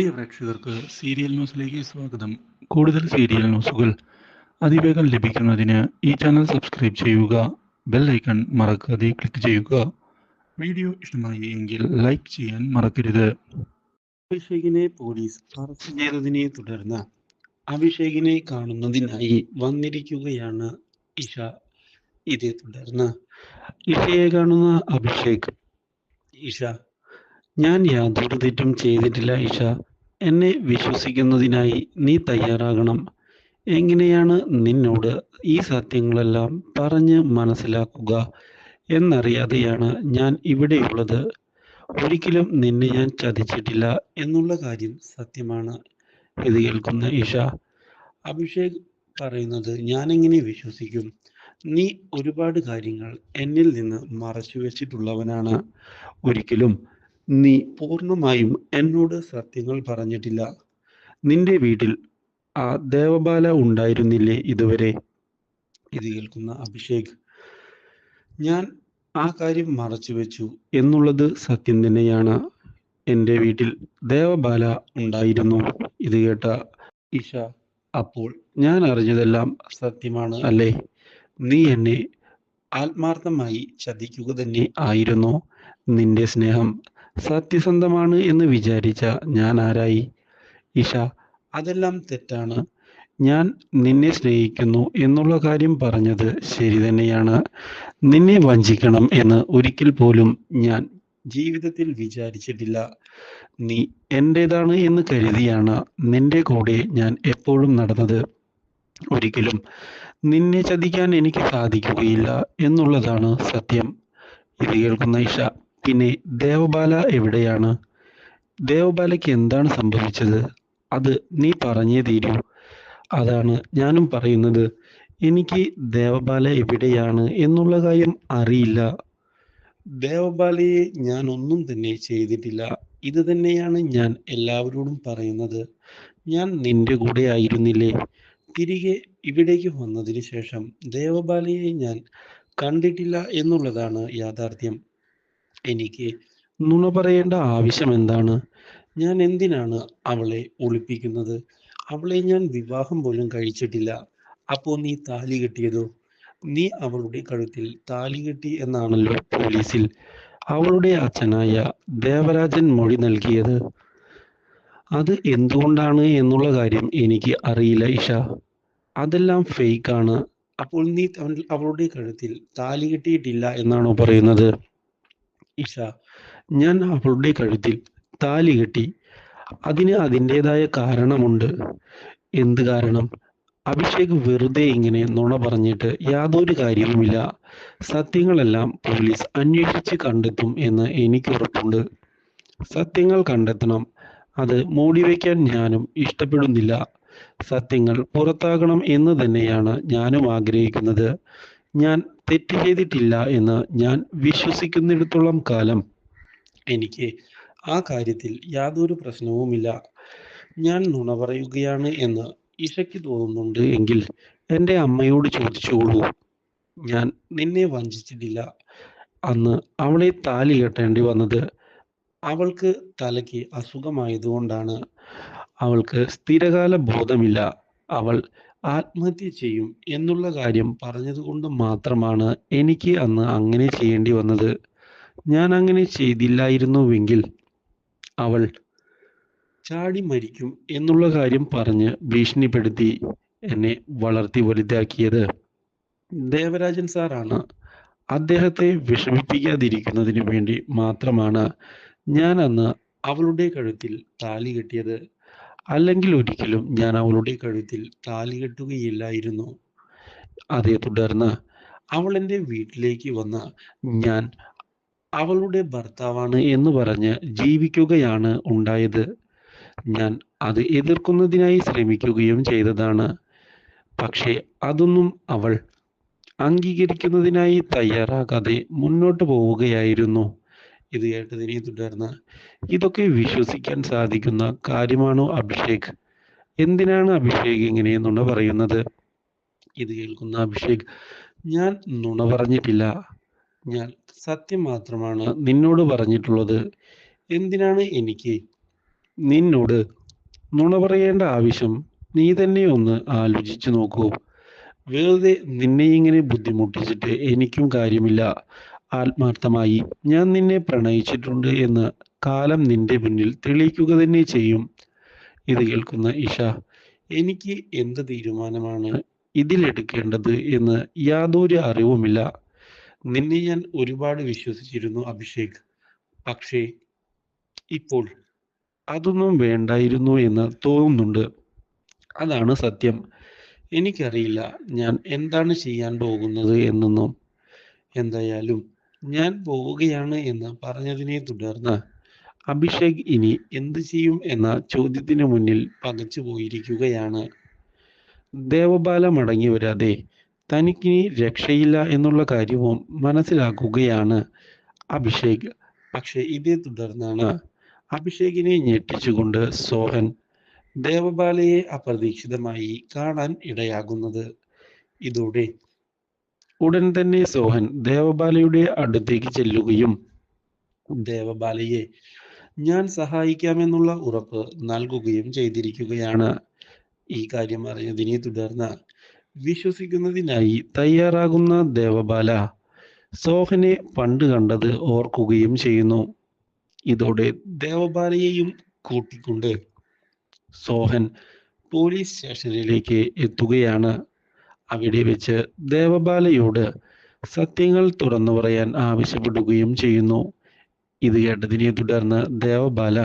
പ്രിയ പ്രേക്ഷകർക്ക് സീരിയൽ ന്യൂസിലേക്ക് സ്വാഗതം. കൂടുതൽ സീരിയൽ ന്യൂസുകൾ അതിവേഗം ലഭിക്കുന്നതിന് ഈ ചാനൽ സബ്സ്ക്രൈബ് ചെയ്യുക ബെൽ ഐക്കൺ മറക്കാതെ ക്ലിക്ക് ചെയ്യുക. വീഡിയോ ഇഷ്ടമായി എങ്കിൽ ലൈക്ക് ചെയ്യാൻ മറക്കരുത്. അഭിഷേകിനെ പോലീസ് അറസ്റ്റ് ചെയ്തതിനെ തുടർന്ന് അഭിഷേകിനെ കാണുന്നതിനായി വന്നിരിക്കുകയാണ് ഇഷ. ഇതേ തുടർന്ന് ഇഷയെ കാണുന്ന അഭിഷേക്. ഇഷ ഞാൻ യാതൊരു തെറ്റും ചെയ്തിട്ടില്ല ഇഷ. എന്നെ വിശ്വസിക്കുന്നതിനായി നീ തയ്യാറാകണം. എങ്ങനെയാണ് നിന്നോട് ഈ സത്യങ്ങളെല്ലാം പറഞ്ഞ് മനസ്സിലാക്കുക എന്നറിയാതെയാണ് ഞാൻ ഇവിടെയുള്ളത്. ഒരിക്കലും നിന്നെ ഞാൻ ചതിച്ചിട്ടില്ല എന്നുള്ള കാര്യം സത്യമാണ്. ഇത് കേൾക്കുന്ന ഇഷ. അഭിഷേക് പറയുന്നത് ഞാൻ എങ്ങനെ വിശ്വസിക്കും? നീ ഒരുപാട് കാര്യങ്ങൾ എന്നിൽ നിന്ന് മറച്ചു വെച്ചിട്ടുള്ളവനാണ് ഒരിക്കലും നീ പൂർണമായും എന്നോട് സത്യങ്ങൾ പറഞ്ഞിട്ടില്ല. നിന്റെ വീട്ടിൽ ആ ദേവബാല ഉണ്ടായിരുന്നില്ലേ ഇതുവരെ? ഇത് കേൾക്കുന്ന അഭിഷേക്. ഞാൻ ആ കാര്യം മറച്ചു വെച്ചു എന്നുള്ളത് സത്യം തന്നെയാണ്. എന്റെ വീട്ടിൽ ദേവബാല ഉണ്ടായിരുന്നു. ഇത് കേട്ട ഇഷ അപ്പോൾ ഞാൻ അറിഞ്ഞതെല്ലാം സത്യമാണ് അല്ലേ? നീ എന്നെ ആത്മാർത്ഥമായി ചതിക്കുക തന്നെ ആയിരുന്നു. നിന്റെ സ്നേഹം സത്യസന്ധമാണ് എന്ന് വിചാരിച്ച ഞാൻ ആരായി? ഇഷ അതെല്ലാം തെറ്റാണ്. ഞാൻ നിന്നെ സ്നേഹിക്കുന്നു എന്നുള്ള കാര്യം പറഞ്ഞത് ശരി തന്നെയാണ്. നിന്നെ വഞ്ചിക്കണം എന്ന് ഒരിക്കൽ പോലും ഞാൻ ജീവിതത്തിൽ വിചാരിച്ചിട്ടില്ല. നീ എന്റേതാണ് എന്ന് കരുതിയാണ് നിന്റെ കൂടെ ഞാൻ എപ്പോഴും നടന്നത്. ഒരിക്കലും നിന്നെ ചതിക്കാൻ എനിക്ക് സാധിക്കുകയില്ല എന്നുള്ളതാണ് സത്യം. ഇത് കേൾക്കുന്ന ഇഷ പിന്നെ ദേവബാല എവിടെയാണ്? ദേവബാലയ്ക്ക് എന്താണ് സംഭവിച്ചത്? അത് നീ പറഞ്ഞേ തീരൂ. അതാണ് ഞാനും പറയുന്നത്. എനിക്ക് ദേവബാല എവിടെയാണ് എന്നുള്ള കാര്യം അറിയില്ല. ദേവബാലയെ ഞാൻ ഒന്നും തന്നെ ചെയ്തിട്ടില്ല. ഇത് തന്നെയാണ് ഞാൻ എല്ലാവരോടും പറയുന്നത്. ഞാൻ നിന്റെ കൂടെ ആയിരുന്നില്ലേ? തിരികെ ഇവിടേക്ക് വന്നതിന് ശേഷം ദേവബാലയെ ഞാൻ കണ്ടിട്ടില്ല എന്നുള്ളതാണ് യാഥാർത്ഥ്യം. എനിക്ക് നുണ പറയേണ്ട ആവശ്യം എന്താണ്? ഞാൻ എന്തിനാണ് അവളെ ഒളിപ്പിക്കുന്നത്? അവളെ ഞാൻ വിവാഹം പോലും കഴിച്ചിട്ടില്ല. അപ്പോൾ നീ താലി കെട്ടിയതോ? നീ അവളുടെ കഴുത്തിൽ താലി കെട്ടി എന്നാണല്ലോ പോലീസിൽ അവളുടെ അച്ഛനായ ദേവരാജൻ മൊഴി നൽകിയത്. അത് എന്തുകൊണ്ടാണ് എന്നുള്ള കാര്യം എനിക്ക് അറിയില്ല ഇഷ. അതെല്ലാം ഫേക്ക് ആണ് അപ്പോൾ നീ അവളുടെ കഴുത്തിൽ താലി കെട്ടിയിട്ടില്ല എന്നാണോ പറയുന്നത്? ഇഷ ഞാൻ അവളുടെ കഴുത്തിൽ താലി കെട്ടി. അതിന് അതിന്റെതായ കാരണമുണ്ട്. എന്ത് കാരണം? അഭിഷേക് വെറുതെ ഇങ്ങനെ നുണ പറഞ്ഞിട്ട് യാതൊരു കാര്യവുമില്ല. സത്യങ്ങളെല്ലാം പോലീസ് അന്വേഷിച്ച് കണ്ടെത്തും എന്ന് എനിക്ക് ഉറപ്പുണ്ട്. സത്യങ്ങൾ കണ്ടെത്തണം. അത് മൂടിവെക്കാൻ ഞാനും ഇഷ്ടപ്പെടുന്നില്ല. സത്യങ്ങൾ പുറത്താകണം എന്ന് തന്നെയാണ് ഞാനും ആഗ്രഹിക്കുന്നത്. ഞാൻ തെറ്റ് ചെയ്തിട്ടില്ല എന്ന് ഞാൻ വിശ്വസിക്കുന്നിടത്തോളം കാലം എനിക്ക് ആ കാര്യത്തിൽ യാതൊരു പ്രശ്നവുമില്ല. ഞാൻ നുണ പറയുകയാണ് എന്ന് ഇഷയ്ക്ക് തോന്നുന്നുണ്ട് എങ്കിൽ എന്റെ അമ്മയോട് ചോദിച്ചോളൂ ഞാൻ നിന്നെ വഞ്ചിച്ചിട്ടില്ല. അന്ന് അവളെ താലി കെട്ടേണ്ടി വന്നത് അവൾക്ക് തലയ്ക്ക് അസുഖമായതുകൊണ്ടാണ് അവൾക്ക് സ്ഥിരകാല ബോധമില്ല. അവൾ ആത്മഹത്യ ചെയ്യും എന്നുള്ള കാര്യം പറഞ്ഞതുകൊണ്ട് മാത്രമാണ് എനിക്ക് അന്ന് അങ്ങനെ ചെയ്യേണ്ടി വന്നത്. ഞാൻ അങ്ങനെ ചെയ്തില്ലായിരുന്നുവെങ്കിൽ അവൾ ചാടി മരിക്കും എന്നുള്ള കാര്യം പറഞ്ഞ് ഭീഷണിപ്പെടുത്തി എന്നെ വളർത്തി വലുതാക്കിയത്. ദേവരാജൻ സാറാണ്. അദ്ദേഹത്തെ വിഷമിപ്പിക്കാതിരിക്കുന്നതിന് വേണ്ടി മാത്രമാണ് ഞാൻ അന്ന് അവളുടെ കഴുത്തിൽ താലി കെട്ടിയത് അല്ലെങ്കിൽ ഒരിക്കലും ഞാൻ അവളുടെ കഴുത്തിൽ താലി കെട്ടുകയില്ലായിരുന്നു. അതേ തുടർന്ന് അവൾ എന്റെ വീട്ടിലേക്ക് വന്ന് ഞാൻ അവളുടെ ഭർത്താവാണ് എന്ന് പറഞ്ഞ് ജീവിക്കുകയാണ് ഉണ്ടായത്. ഞാൻ അത് എതിർക്കുന്നതിനായി ശ്രമിക്കുകയും ചെയ്തതാണ്. പക്ഷേ അതൊന്നും അവൾ അംഗീകരിക്കുന്നതിനായി തയ്യാറാകാതെ മുന്നോട്ട് പോവുകയായിരുന്നു. ഇത് കേട്ടതിനെ തുടർന്ന് ഇതൊക്കെ വിശ്വസിക്കാൻ സാധിക്കുന്ന കാര്യമാണോ അഭിഷേക്? എന്തിനാണ് അഭിഷേക് ഇങ്ങനെ നുണ പറയുന്നത്? ഇത് കേൾക്കുന്ന അഭിഷേക് ഞാൻ നുണ പറഞ്ഞിട്ടില്ല. ഞാൻ സത്യം മാത്രമാണ് നിന്നോട് പറഞ്ഞിട്ടുള്ളത്. എന്തിനാണ് എനിക്ക് നിന്നോട് നുണ പറയേണ്ട ആവശ്യം? നീ തന്നെ ഒന്ന് ആലോചിച്ചു നോക്കൂ. വെറുതെ നിന്നെ ഇങ്ങനെ ബുദ്ധിമുട്ടിച്ചിട്ട് എനിക്കും കാര്യമില്ല. ആത്മാർത്ഥമായി ഞാൻ നിന്നെ പ്രണയിച്ചിട്ടുണ്ട് എന്ന് കാലം നിന്റെ മുന്നിൽ തെളിയിക്കുക തന്നെ ചെയ്യും. ഇത് കേൾക്കുന്ന ഇഷ എനിക്ക് എന്ത് തീരുമാനമാണ് ഇതിലെടുക്കേണ്ടത് എന്ന് യാതൊരു അറിവുമില്ല. നിന്നെ ഞാൻ ഒരുപാട് വിശ്വസിച്ചിരുന്നു അഭിഷേക്. പക്ഷേ ഇപ്പോൾ അതൊന്നും വേണ്ടായിരുന്നു എന്ന് തോന്നുന്നുണ്ട്. അതാണ് സത്യം. എനിക്കറിയില്ല ഞാൻ എന്താണ് ചെയ്യാൻ പോകുന്നത് എന്നൊന്നും. എന്തായാലും ഞാൻ പോവുകയാണ് എന്ന് പറഞ്ഞതിനെ തുടർന്ന് അഭിഷേക് ഇനി എന്ത് ചെയ്യും എന്ന ചോദ്യത്തിന് മുന്നിൽ പകച്ചു പോയിരിക്കുകയാണ്. ദേവബാല മടങ്ങി വരാതെ തനിക്കിനി രക്ഷയില്ല എന്നുള്ള കാര്യവും മനസ്സിലാക്കുകയാണ് അഭിഷേക്. പക്ഷെ ഇതേ തുടർന്നാണ് അഭിഷേകിനെ ഞെട്ടിച്ചുകൊണ്ട് സോഹൻ ദേവബാലയെ അപ്രതീക്ഷിതമായി കാണാൻ ഇടയാകുന്നത്. ഇതോടെ ഉടൻ തന്നെ സോഹൻ ദേവബാലയുടെ അടുത്തേക്ക് ചെല്ലുകയും ദേവബാലയെ ഞാൻ സഹായിക്കാമെന്നുള്ള ഉറപ്പ് നൽകുകയും ചെയ്തിരിക്കുകയാണ്. ഈ കാര്യം അറിഞ്ഞതിനെ തുടർന്ന് വിശ്വസിക്കുന്നതിനായി തയ്യാറാകുന്ന ദേവബാല സോഹനെ പണ്ട് കണ്ടത് ഓർക്കുകയും ചെയ്യുന്നു. ഇതോടെ ദേവബാലയെയും കൂട്ടിക്കൊണ്ട് സോഹൻ പോലീസ് സ്റ്റേഷനിലേക്ക് എത്തുകയാണ്. അവിടെ വെച്ച് ദേവബാലയോട് സത്യങ്ങൾ തുറന്നു പറയാൻ ആവശ്യപ്പെടുകയും ചെയ്യുന്നു. ഇത് കേട്ടതിനെ തുടർന്ന് ദേവബാല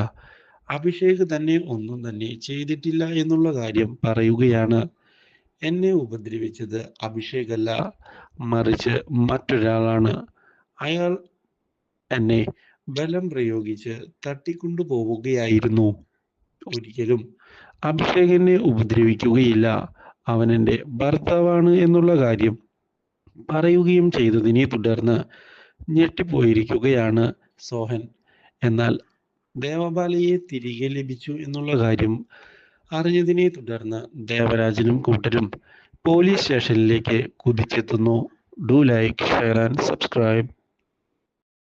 അഭിഷേക് തന്നെ ഒന്നും തന്നെ ചെയ്തിട്ടില്ല എന്നുള്ള കാര്യം പറയുകയാണ്. എന്നെ ഉപദ്രവിച്ചത് അഭിഷേക് അല്ല മറിച്ച് മറ്റൊരാളാണ്. അയാൾ എന്നെ ബലം പ്രയോഗിച്ച് തട്ടിക്കൊണ്ടു പോവുകയായിരുന്നു ഒരിക്കലും അഭിഷേകനെ ഉപദ്രവിക്കുകയില്ല. അവൻ എന്റെ ഭർത്താവാണ് എന്നുള്ള കാര്യം പറയുകയും ചെയ്തതിനെ തുടർന്ന് ഞെട്ടിപ്പോയിരിക്കുകയാണ് സോഹൻ. എന്നാൽ ദേവബാലയെ തിരികെ ലഭിച്ചു എന്നുള്ള കാര്യം അറിഞ്ഞതിനെ തുടർന്ന് ദേവരാജനും കൂട്ടരും പോലീസ് സ്റ്റേഷനിലേക്ക് കുതിച്ചെത്തുന്നു. Do like share and subscribe.